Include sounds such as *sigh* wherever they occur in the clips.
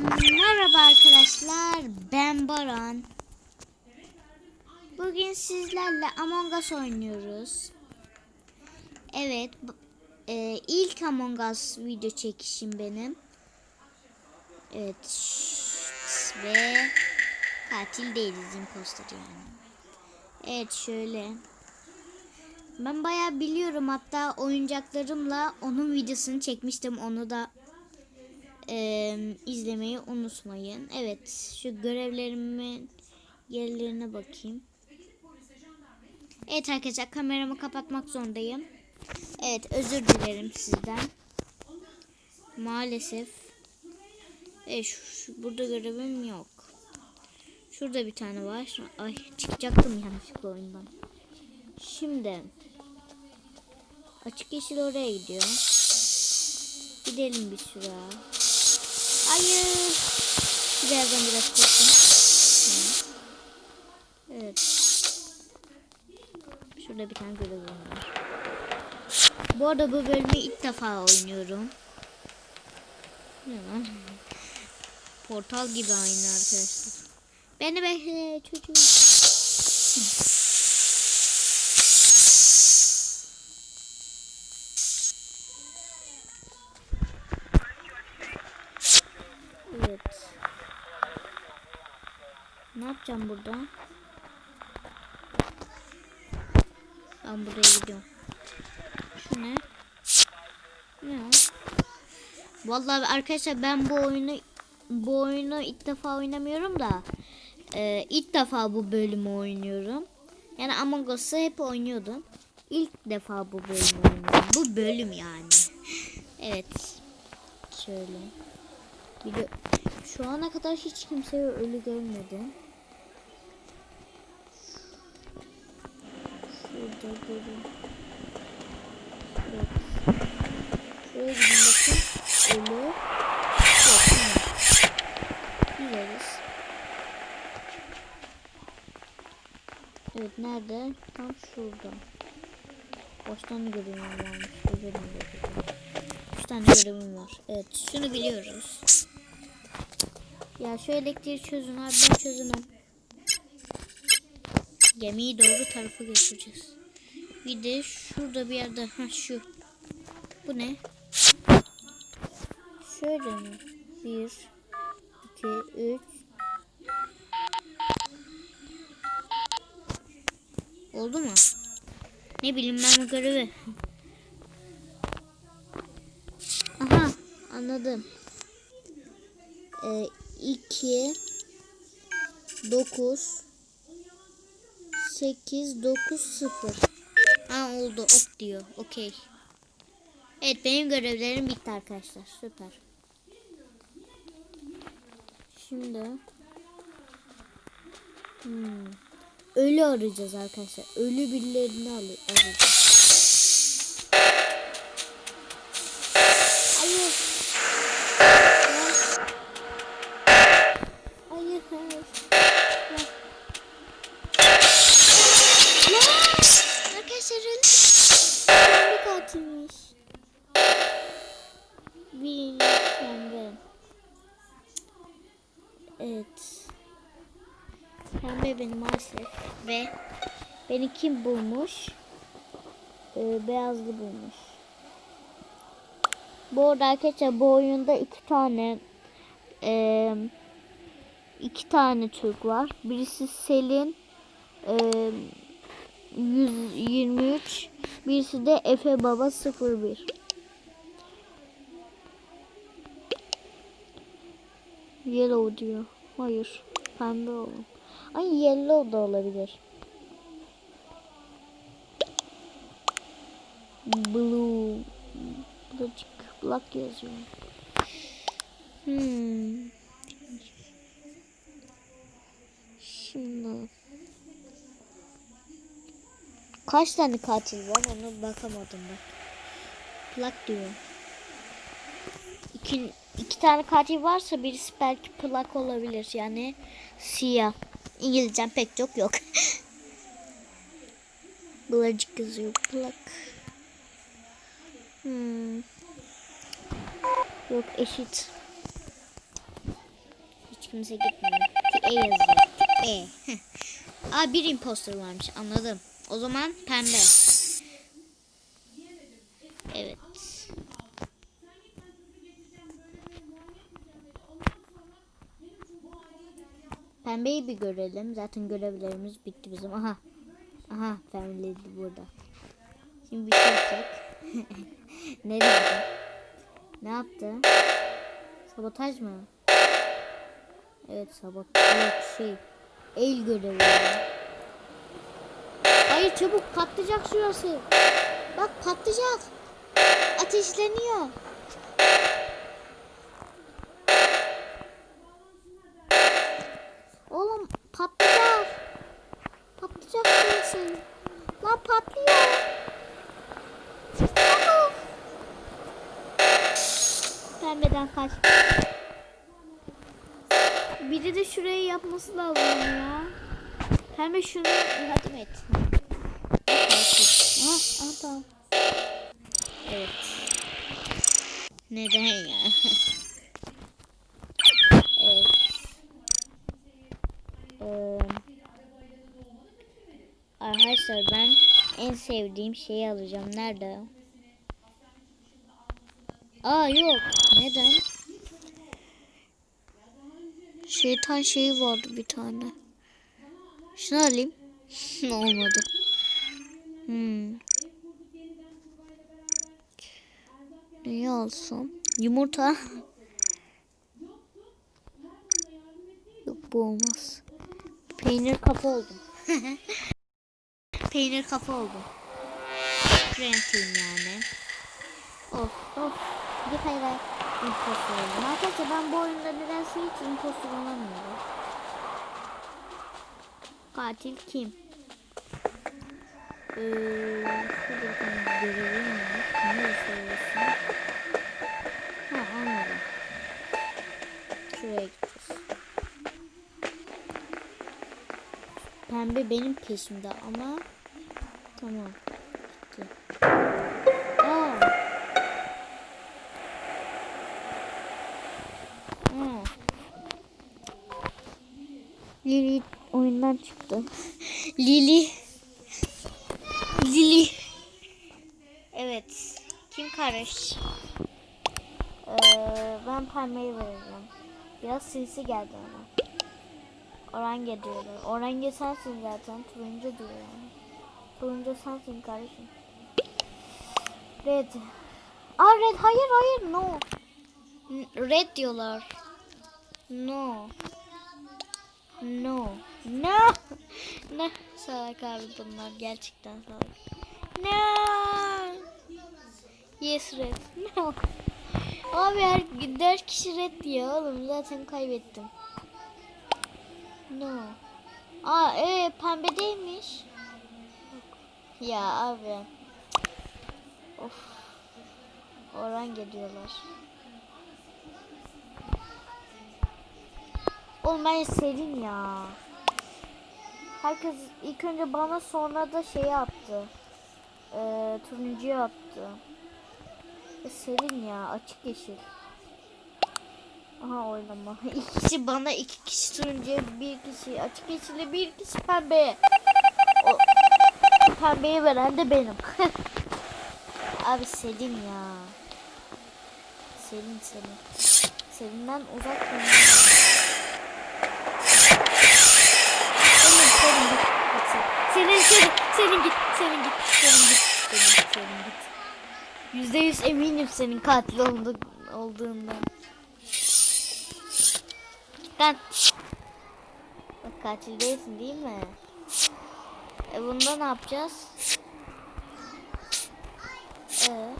Merhaba arkadaşlar, ben Baran. Bugün sizlerle Among Us oynuyoruz. Evet, e, ilk Among Us video çekişim benim. Evet, şşt, ve katil değiliz, imposter yani. Evet, şöyle. Ben bayağı biliyorum hatta oyuncaklarımla onun videosunu çekmiştim, onu da e, izlemeyi unutmayın. Evet şu görevlerimin yerlerine bakayım. Evet arkadaşlar kameramı kapatmak zorundayım. Evet özür dilerim sizden. Maalesef. Evet şu, şu- burada görevim yok. Şurada bir tane var. Ay çıkacaktım yanlışlıkla oyundan. Şimdi açık yeşil oraya gidiyor. Gidelim bir süre. Hayır. Birazdan biraz korktum. Evet. Şurada bir tane görevim var. Bu arada bu bölümü ilk defa oynuyorum. Portal gibi aynı arkadaşlar. Beni bekle çocuğum. Ne yapacağım burada? Ben buraya gidiyorum. Şu ne? Ne? Vallahi arkadaşlar ben bu oyunu bu oyunu ilk defa oynamıyorum da e, ilk defa bu bölümü oynuyorum. Yani Among Us'ı hep oynuyordum. İlk defa bu bölümü oynuyorum. Bu bölüm yani. evet. Şöyle. Bir de şu ana kadar hiç kimseyi ölü görmedim. Şurada görün. Evet. Şöyle gidin bakın. Ölü. Yok. Gideriz. Evet nerede? Tam şurada. Baştan görünüm varmış. Görünüm görünüm. Üç tane görevim var. Evet şunu biliyoruz. Ya şu elektriği çözün abi ben çözemem. Gemiyi doğru tarafa götüreceğiz. Bir de şurada bir yerde ha şu. Bu ne? Şöyle mi? Bir, iki, üç. Oldu mu? Ne bileyim ben bu görevi. Aha anladım. Ee, 2 9 8 9 0 Ha oldu ok diyor. Okey. Evet benim görevlerim bitti arkadaşlar. Süper. Şimdi hmm. ölü arayacağız arkadaşlar. Ölü birilerini arayacağız. Hayır. Hayır. Hayır. Bir pembe. Evet. Pembe benim maalesef. Ve beni kim bulmuş? Ee, beyazlı bulmuş. Bu arada arkadaşlar bu oyunda iki tane eee iki tane Türk var. Birisi Selin eee 123 birisi de Efe Baba 01. Yellow diyor. Hayır. Pembe olan. Ay yellow da olabilir. Blue. Black, black yazıyor. Hmm. Şimdi. Kaç tane katil var ona bakamadım bak. Plak diyor. İki, iki tane katil varsa birisi belki plak olabilir. Yani siyah. İngilizcem pek çok yok. *laughs* Bulacık yazıyor plak. Hmm. Yok eşit. kimse gitmiyor. E yazıyor. E. Aa bir imposter varmış anladım. O zaman pembe. Evet. Pembeyi bir görelim. Zaten görevlerimiz bitti bizim. Aha. Aha pembeliydi burada. Şimdi bir şey yapacak. *laughs* ne dedi? Ne yaptı? Sabotaj mı? Evet sabotaj. Yok şey. El görevi. Hayır çabuk patlayacak şurası. Bak patlayacak. Ateşleniyor. Oğlum patlayacak. Patlayacak şurası. Lan patlıyor. Çabuk. Pembeden kaç. Biri de şurayı yapması lazım ya. Pembe şunu yardım et. Ah, ah, tamam. Evet. Neden ya? evet. Ee, arkadaşlar ben en sevdiğim şeyi alacağım. Nerede? Aa yok. Neden? Şeytan şeyi vardı bir tane. Şunu alayım. *laughs* Olmadı. Hmm. Neyi alsam? Yumurta. *laughs* Yok bu olmaz. Peynir kafa oldum. *laughs* Peynir kafa oldum. Renkliyim yani. Of of. Hayır hayır. Imposter oldum. Arkadaşlar ben bu oyunda nedense hiç imposter olamıyorum. Katil kim? Ee? Ha anladım. Şuraya gideceğiz. Pembe benim peşimde ama tamam. Lili oyundan çıktı. Lili. Lili. Evet. Kim karış? Ee, ben pembeyi vereceğim. Biraz sinsi geldi ona. Orange diyorlar. Orange sensin zaten. Turuncu diyor yani. Turuncu sensin kardeşim. Red. Aa red. Hayır hayır. No. Red diyorlar. No. No. No. *laughs* Ne? Salak abi bunlar. Gerçekten salak. No. Yes red. *laughs* No. Abi her dört kişi red diyor oğlum. Zaten kaybettim. No. Aa ee, pembe değilmiş. Ya abi. Of. Orange diyorlar. Oğlum ben serin ya. Herkes ilk önce bana sonra da şey yaptı. Ee, turuncuya attı. E, serin ya açık yeşil. Aha oynama. *laughs* İki kişi bana iki kişi turuncuya bir kişi açık yeşile bir kişi pembe. O, pembeyi veren de benim. *laughs* Abi Selin ya. Selin Selin. Selin'den uzak durma. Selin Selin git. Git sen. Selin Selin Selin git. Selin git. Selin git. Selin git. Yüzde yüz eminim senin katil oldu, olduğundan. Lan. Bak katil değilsin değil mi? E bunda ne yapacağız? Ee,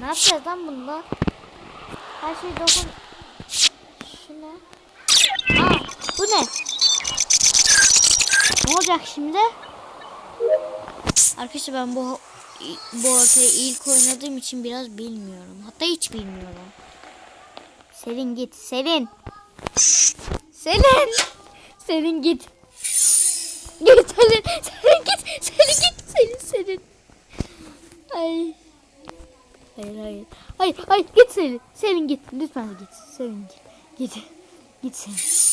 ne yapacağız lan bunda? Her şey dokun. Şu ne? Aa, bu ne? Ne olacak şimdi? Arkadaşlar ben bu bu haritayı ilk oynadığım için biraz bilmiyorum. Hatta hiç bilmiyorum. Selin git. Selin. Selin. Selin git. Git Selin. Selin git. Selin git. Selin Selin. Ay. Hayır hayır. Hayır hayır git Selin. Selin git. Lütfen git. Selin git. Git. Git sen.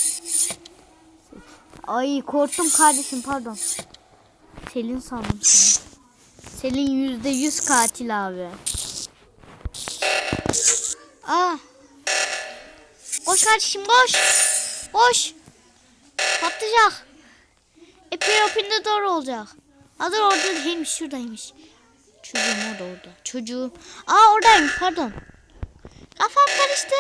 Ay korktum kardeşim pardon. Selin sandım seni. Selin yüzde yüz katil abi. Aa. Koş kardeşim koş. Koş. Patlayacak. Epey opinde doğru olacak. Dur orada değilmiş şuradaymış. Çocuğum orada orada. Çocuğum. Aa oradaymış pardon. Kafam karıştı.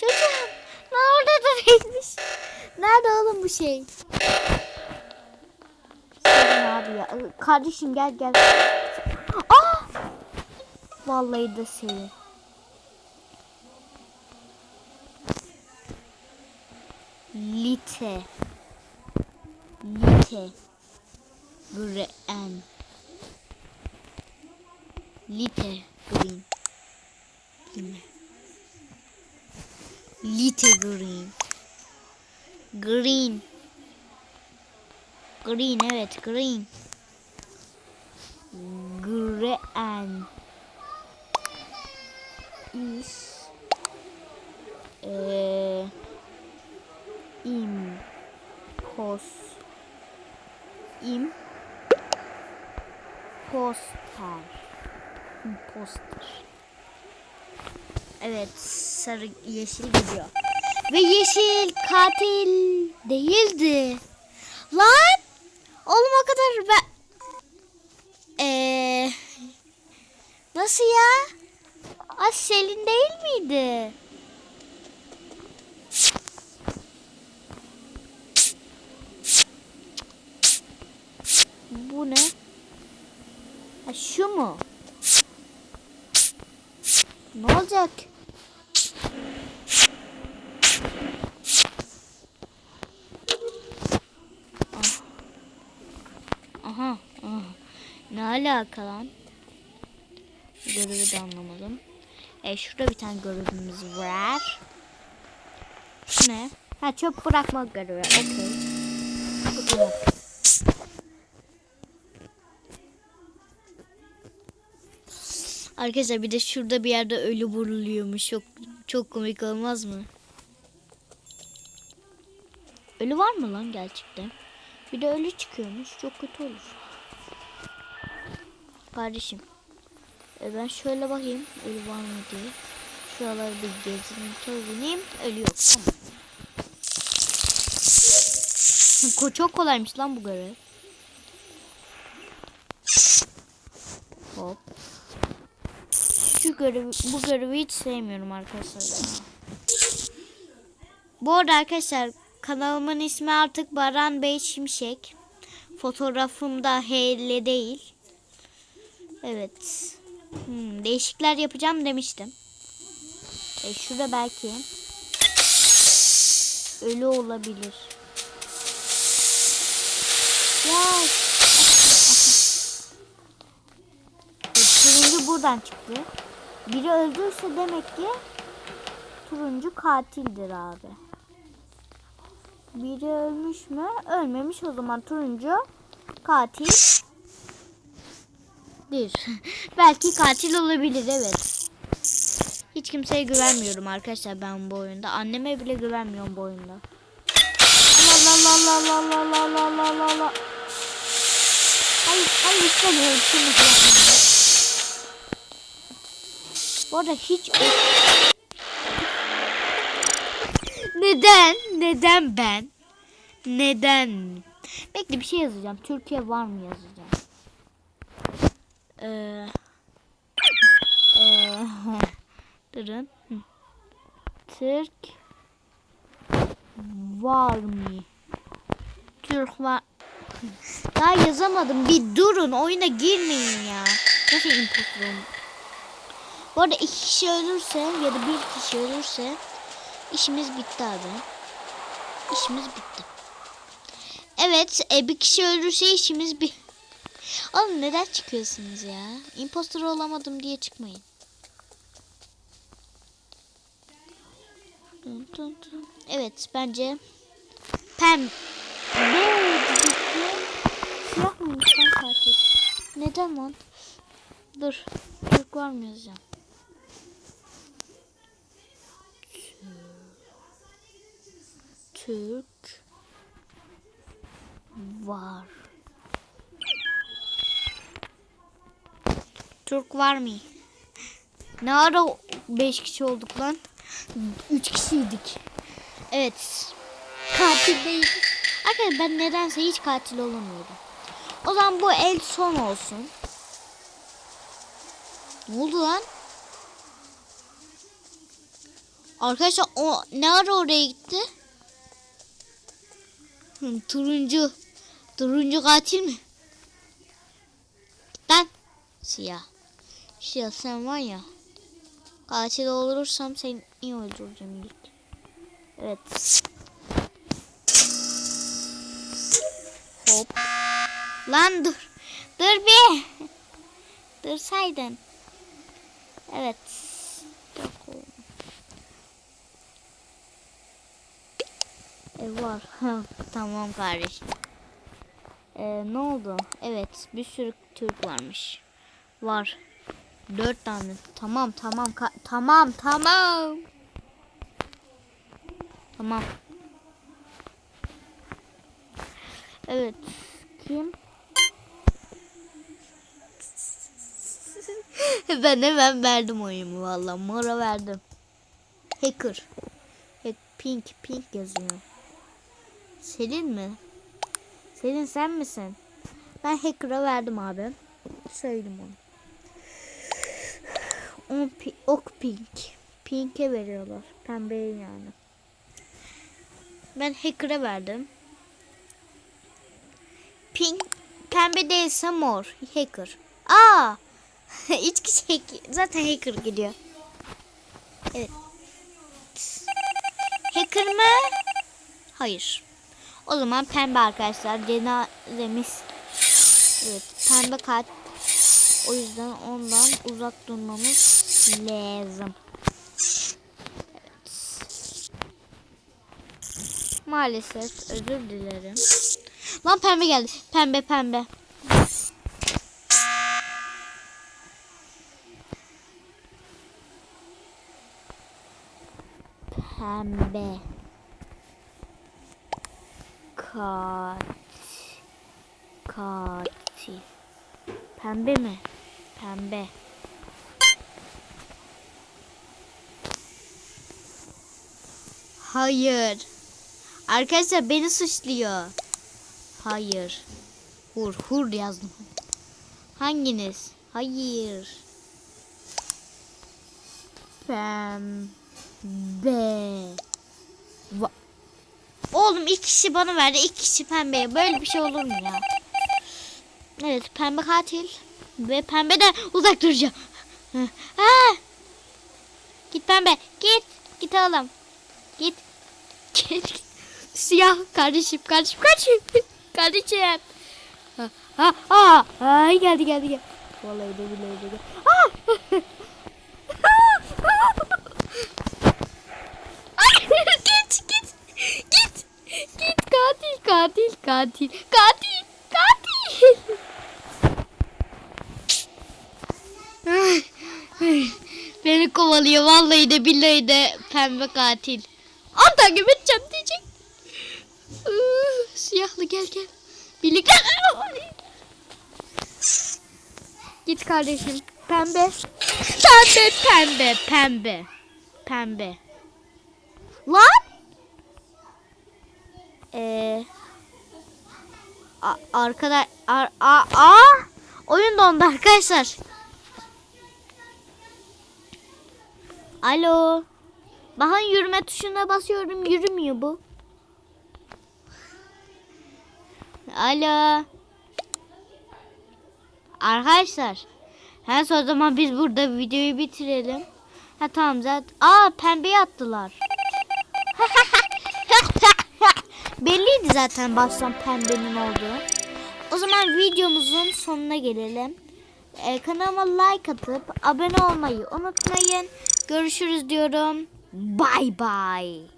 Çocuğum. Lan orada da değilmiş. Nerede oğlum bu şey? Senin abi ya. Kardeşim gel gel. Aa! Vallahi de senin. Lite. Lite. Green. Lite green. Lite green. Green. Green evet green. Green. Is. Eee. Impos. Im. Poster. Imposter. Evet sarı yeşil gidiyor. Ve yeşil katil değildi. Lan! Oğlum o kadar ben... Ee, nasıl ya? Az Selin değil miydi? Bu ne? Ha, şu mu? Ne olacak? Ah. Aha, aha. Ne alaka lan? Görevi de anlamadım. E şurada bir tane görevimiz var. Ne? Ha çöp bırakma görevi. Okey. Arkadaşlar bir de şurada bir yerde ölü vuruluyormuş. Çok çok komik olmaz mı? Ölü var mı lan gerçekten? Bir de ölü çıkıyormuş. Çok kötü olur. Kardeşim. E ben şöyle bakayım. Ölü var mı diye. Şuraları bir gezeyim, tozineyim. Ölü yok. Tamam. Çok kolaymış lan bu görev. Hop. Şu görevi, bu görevi hiç sevmiyorum arkadaşlar. Bu arada arkadaşlar kanalımın ismi artık Baran Bey Şimşek. Fotoğrafım da HL değil. Evet. Hmm, değişikler yapacağım demiştim. E, şurada belki ölü olabilir. Ya. Turuncu buradan çıktı. Biri öldürse demek ki turuncu katildir abi. Biri ölmüş mü? Ölmemiş o zaman turuncu katil. Bir. *laughs* Belki katil olabilir evet. Hiç kimseye güvenmiyorum arkadaşlar ben bu oyunda. Anneme bile güvenmiyorum bu oyunda. Allah Allah Allah Allah Allah Allah Allah Allah Allah Allah. Hayır hayır istemiyorum şimdi. Bu arada hiç Neden? Neden ben? Neden? Bekle bir şey yazacağım. Türkiye var mı yazacağım. Ee. *laughs* Hı. Türk var mı? Türk var. Daha yazamadım. Bir durun. Oyuna girmeyin ya. Nasıl imposter Bu arada iki kişi ölürse ya da bir kişi ölürse işimiz bitti abi. İşimiz bitti. Evet e, bir kişi ölürse işimiz bir... Oğlum neden çıkıyorsunuz ya? Imposter olamadım diye çıkmayın. Evet bence pem ne diyecektim? Siyah mıymış lan katil? Neden lan? Dur. Türk var mı yazacağım? Türk var. Türk var mı? Ne ara 5 kişi olduk lan? 3 kişiydik. Evet. Katil değil. Arkadaşlar ben nedense hiç katil olamıyorum. O zaman bu el son olsun. Ne oldu lan? Arkadaşlar o ne ara oraya gitti? Turuncu. Turuncu katil mi? Ben. Siyah. Siyah sen var ya. Katil olursam seni iyi öldüreceğim ilk. Evet. Hop. Lan dur. Dur bir. Dursaydın. Evet. Bakalım. E var. *laughs* Tamam kardeşim. Ee, ne oldu? Evet, bir sürü Türk varmış. Var. Dört tane. Tamam, tamam, tamam, tamam. Tamam. Evet. Kim? *laughs* ben hemen verdim oyumu valla. Mora verdim. Hacker. Hack, pink, pink yazıyor. Selin mi? Selin sen misin? Ben Hacker'a verdim abi. Söyleyeyim onu. Ok pink. Pink'e veriyorlar. Pembeye yani. Ben Hacker'a verdim. Pink pembe değilse mor. Hacker. Aa! *laughs* İç kişi hack- zaten hacker gidiyor. Evet. Hacker mı? Hayır. O zaman pembe arkadaşlar cenazemiz. Evet pembe kalp. O yüzden ondan uzak durmamız lazım. Evet. Maalesef özür dilerim. Lan pembe geldi. Pembe pembe. Pembe. Kat. Katil. Pembe mi? Pembe. Hayır. Arkadaşlar beni suçluyor. Hayır. Hur hur yazdım. Hanginiz? Hayır. Pembe. Va Oğlum iki kişi bana verdi, iki kişi pembeye. Böyle bir şey olur mu ya? Evet, pembe katil. Ve pembeden uzak duracağım. Ha! Git pembe, git. Git oğlum. Git. Git. *laughs* Siyah kardeşim, kardeşim, kardeşim. *laughs* kardeşim. Ha, ha, ha. Ay geldi, geldi, geldi. Vallahi de billahi de. Ay, *laughs* git, git. Git. Git katil, katil, katil. Katil, katil. Ay, ay. Beni kovalıyor vallahi de billahi de pembe katil. An takip edeceğim diyecek. Siyahlı gel gel. Birlikte. Git kardeşim. Pembe. Pembe pembe pembe. Pembe. Lan. Ee, a- arkadaş ar, a, a, oyun dondu arkadaşlar. Alo. Bakın yürüme tuşuna basıyorum yürümüyor bu. Alo. Arkadaşlar. Ha o zaman biz burada videoyu bitirelim. Ha tamam zaten. Aa pembeyi attılar. *laughs* Belliydi zaten baştan pembenin olduğu. O zaman videomuzun sonuna gelelim. Ee, kanalıma like atıp abone olmayı unutmayın. Görüşürüz diyorum. Bye bye.